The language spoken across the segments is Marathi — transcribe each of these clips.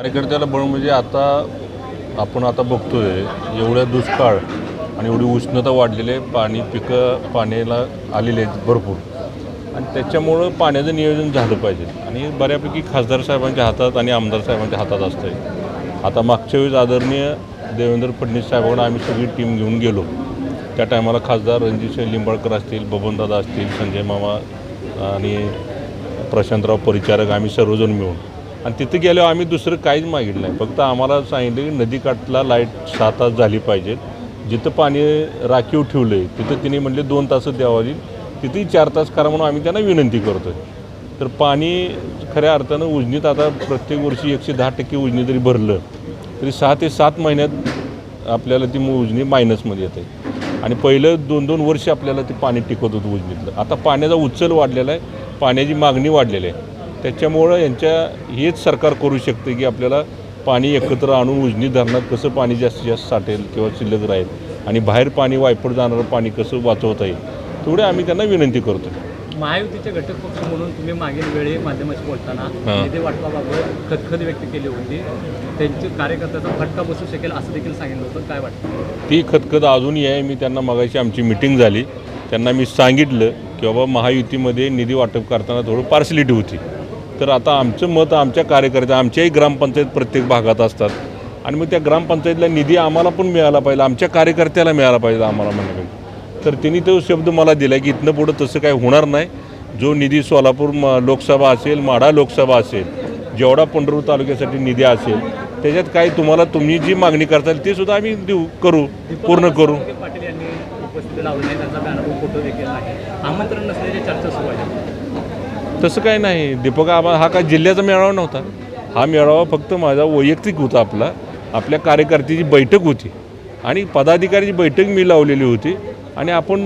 कार्यकर्त्याला बळ म्हणजे आता आपण आता बघतोय एवढ्या दुष्काळ आणि एवढी उष्णता वाढलेली आहे पाणी पिकं पाण्याला आलेले आहेत भरपूर. आणि त्याच्यामुळं पाण्याचं नियोजन झालं पाहिजे. आणि बऱ्यापैकी खासदार साहेबांच्या हातात आणि आमदार साहेबांच्या हातात असतंय. आता मागच्या वेळेस आदरणीय देवेंद्र फडणवीस साहेबांना आम्ही सगळी टीम घेऊन गेलो. त्या टायमाला खासदार रणजितसिंह लिंबाळकर असतील बबनदादा असतील संजय मामा आणि प्रशांतराव परिचारक आम्ही सर्वजण मिळून. आणि तिथं गेल्यावर आम्ही दुसरं काहीच मागितलं नाही. फक्त आम्हाला सांगितलं की नदीकाठला लाइट सहा तास झाली पाहिजेत. जिथं पाणी राखीव ठेवलं आहे तिथं तिने म्हणले दोन तासच द्यावी तिथेही चार तास करा म्हणून आम्ही त्यांना विनंती करतो तर पाणी खऱ्या अर्थानं उजनीत आता प्रत्येक वर्षी एकशे दहा टक्के उजनी जरी भरलं तरी सहा ते सात महिन्यात आपल्याला ती उजनी मायनसमध्ये येते. आणि पहिलं दोन दोन वर्ष आपल्याला ते पाणी टिकवत होतं उजनीतलं. आता पाण्याचा उचल वाढलेला आहे. पाण्याची मागणी वाढलेली आहे. त्याच्यामुळं यांच्या हेच सरकार करू शकते की आपल्याला पाणी एकत्र आणून उजनी धरणात कसं पाणी जास्तीत जास्त साठेल किंवा शिल्लक राहील आणि बाहेर पाणी वायपट जाणारं पाणी कसं वाचवता येईल तेवढे आम्ही त्यांना विनंती करतो महायुतीचे घटक पक्ष म्हणून तुम्ही मागील वेळी माध्यमाशी बोलताना हां. निधी वाटपाबाबत खतखत व्यक्त केली होती. त्यांची कार्यकर्त्याचा फटका बसू शकेल असं देखील सांगितलं होतं. काय वाटतं? ती खतखत अजूनही आहे. मी त्यांना मगाशी आमची मिटिंग झाली. त्यांना मी सांगितलं की बाबा महायुतीमध्ये निधी वाटप करताना थोडं पार्सलिटी होती. तर आता आमचं मत आमच्या कार्यकर्त्या आमच्याही ग्रामपंचायत प्रत्येक भागात असतात. आणि मग त्या ग्रामपंचायतीला निधी आम्हाला पण मिळाला पाहिजे आमच्या कार्यकर्त्याला मिळाला पाहिजे आम्हाला म्हणलं तर त्यांनी तो शब्द मला दिला की इथनं पुढं तसं काही होणार नाही. जो निधी सोलापूर म लोकसभा असेल माढा लोकसभा असेल जेवढा पंढरपूर तालुक्यासाठी निधी असेल त्याच्यात काही तुम्हाला तुम्ही जी मागणी करताल ती सुद्धा आम्ही देऊ करू पूर्ण करू. पाटील यांनी उपस्थिती लावली नाही त्यांचा आमंत्रण नसल्याची चर्चा सुरू आहे. तसं काही नाही. दीपक आबा हा काय जिल्ह्याचा मेळावा नव्हता. हा मेळावा फक्त माझा वैयक्तिक होता आपला. आपल्या कार्यकर्त्याची बैठक होती. आणि पदाधिकाऱ्याची बैठक मी लावलेली होती. आणि आपण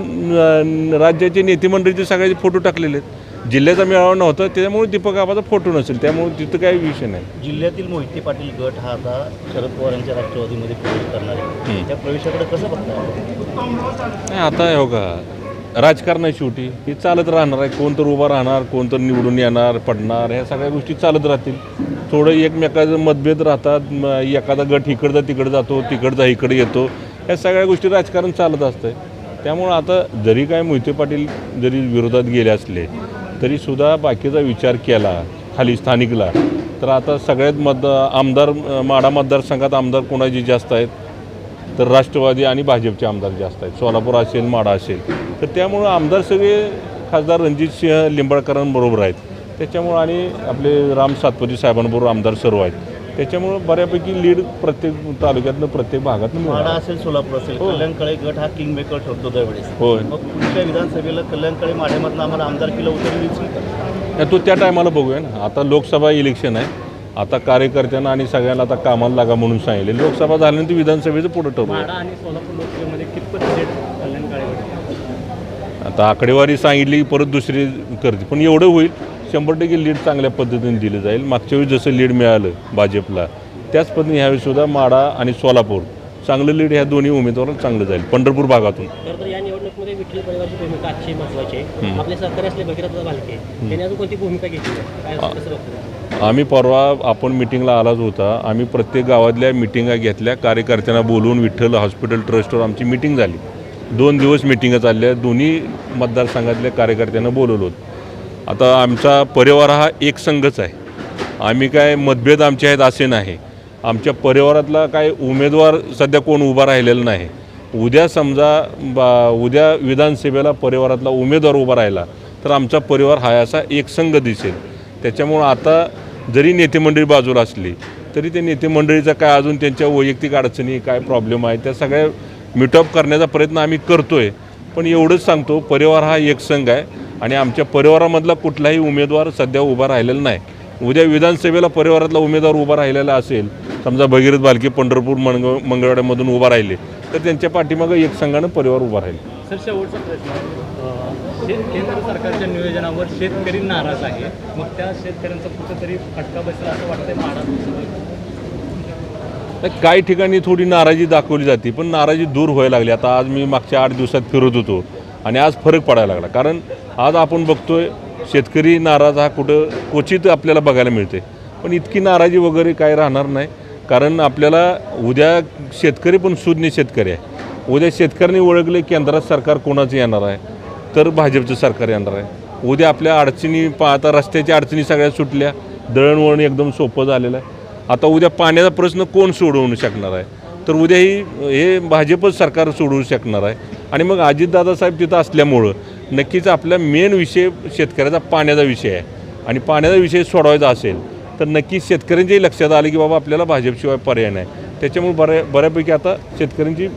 राज्याचे नेते मंडळीचे सगळ्याचे फोटो टाकलेले आहेत. जिल्ह्याचा मेळावा नव्हता. त्याच्यामुळे दीपक आबाचा फोटो नसेल. त्यामुळे तिथं काही विषय नाही. जिल्ह्यातील मोहिते पाटील गट हा आता शरद पवारांच्या राष्ट्रवादीमध्ये प्रवेश करणार आहे. त्या प्रवेशाकडे कसं नाही आता हो का? राजकारण आहे शेवटी हे चालत राहणार आहे. कोण तर उभा राहणार कोण तर निवडून येणार पडणार ह्या सगळ्या गोष्टी चालत राहतील. थोडं एकमेकाचं मतभेद राहतात. एखादा गट इकडचा तिकडं जातो तिकडचा इकडे येतो. ह्या सगळ्या गोष्टी राजकारण चालत असतं त्यामुळं आता जरी काय मोहिते पाटील जरी विरोधात गेले असले तरीसुद्धा बाकीचा विचार केला खाली स्थानिकला तर आता सगळ्यात मत आमदार माडा मतदारसंघात आमदार कोणाचे जास्त आहेत? तर राष्ट्रवादी आणि भाजपचे आमदार जास्त आहेत. सोलापूर असेल माडा असेल. तर त्यामुळं आमदार सगळे खासदार रणजितसिंह लिंबाळकरांबरोबर आहेत. त्याच्यामुळं आणि आपले राम सातपती साहेबांबरोबर आमदार सर्व आहेत. त्याच्यामुळं बऱ्यापैकी लीड प्रत्येक तालुक्यातनं प्रत्येक माडा मिळणार. असेल सोलापूर असेल हो. कल्याणकाळी गट हा किंग मेकर ठरतो त्यावेळेस. होय. मग पुढच्या विधानसभेला कल्याणकाळी माढ्यामधनं आम्हाला आमदारकीला उतरली नाही, तो त्या टायमाला बघूया ना. आता लोकसभा इलेक्शन आहे. आता कार्यकर्त्यांना आणि सगळ्यांना आता कामाला लागा म्हणून सांगितले. लोकसभा झाल्यानंतर विधानसभेचं पुढं ठरवूया माढा आणि सोलापूर लोकसभेमध्ये कितपत आता आकडेवारी सांगितली की परत दुसरी करते. पण एवढं होईल शंभर टक्के लीड चांगल्या पद्धतीने दिलं जाईल. मागच्या वेळी जसं लीड मिळालं भाजपला त्याच पद्धतीने ह्यावेळी सुद्धा माडा आणि सोलापूर चांगलं लीड ह्या दोन्ही उमेदवारांना चांगलं जाईल पंढरपूर भागातून. खरं तर या निवडणुकीमध्ये विठ्ठल परिवारची भूमिका अतिशय महत्त्वाची आहे. आपले सहकारी असले भगीरथ भालके त्यांनी अजून कोणती भूमिका घेतली आम्ही परवा आपण मिटिंगला आलाच होता. आम्ही प्रत्येक गावातल्या मिटिंगा घेतल्या. कार्यकर्त्यांना बोलवून विठ्ठल हॉस्पिटल ट्रस्टवर आमची मिटिंग झाली. दोन दिवस मिटिंगा चालल्या. दोन्ही मतदारसंघातल्या कार्यकर्त्यांना बोलवलो आता आमचा परिवार हा एक संघच आहे. आम्ही काय मतभेद आमचे आहेत असे नाही. आमच्या परिवारातला काय उमेदवार सध्या कोण उभा राहिलेला नाही. उद्या समजा बा उद्या विधानसभेला परिवारातला उमेदवार उभा राहिला तर आमचा परिवार हा असा एक संघ दिसेल. त्याच्यामुळं आता जरी नेतेमंडळी बाजूला असली तरी ते नेतेमंडळीचा काय अजून त्यांच्या वैयक्तिक अडचणी काय प्रॉब्लेम आहे त्या सगळ्या मिटअप करण्याचा प्रयत्न आम्ही करतो आहे पण एवढंच सांगतो परिवार हा एक संघ आहे आणि आमच्या परिवारामधला कुठलाही उमेदवार सध्या उभा राहिलेला नाही. उद्या विधानसभेला परिवारातला उमेदवार उभा राहिलेला असेल समजा भगीरथ बालके पंढरपूर मंग मंगळवाड्यामधून उभा राहिले तर त्यांच्या पाठीमागं एक संघानं परिवार उभा राहील. सर शेवटचा प्रश्न शेत केंद्र सरकारच्या नियोजनावर शेतकरी नाराज आहे. मग त्या शेतकऱ्यांचा कुठेतरी फटका बसेल असं वाटतंय काही ठिकाणी थोडी नाराजी दाखवली जाते पण नाराजी दूर व्हायला लागली. आता आज मी मागच्या आठ दिवसात फिरत होतो आणि आज फरक पडायला लागला. कारण आज आपण बघतोय शेतकरी नाराज हा कुठं क्वचित आपल्याला बघायला मिळते पण इतकी नाराजी वगैरे काय राहणार नाही. कारण आपल्याला उद्या शेतकरी पण सुज्ञ शेतकरी आहे. उद्या शेतकऱ्यांनी ओळखले केंद्रात सरकार कोणाचं येणार आहे तर भाजपचं सरकार येणार आहे. उद्या आपल्या अडचणी पा आता रस्त्याच्या अडचणी सगळ्या सुटल्या दळणवळण एकदम सोपं झालेलं आहे. आता उद्या पाण्याचा प्रश्न कोण सोडवू शकणार आहे? तर उद्या ही हे भाजपच सरकार सोडवू शकणार आहे. आणि मग अजितदादा साहेब तिथं असल्यामुळं नक्कीच आपला मेन विषय शेतकऱ्याचा पाण्याचा विषय आहे. आणि पाण्याचा विषय सोडवायचा असेल तर नक्की शेतकऱ्यांच्याही लक्षात आलं की बाबा आपल्याला भाजपशिवाय पर्याय नाही. त्याच्यामुळे बऱ्या बऱ्यापैकी आता शेतकऱ्यांची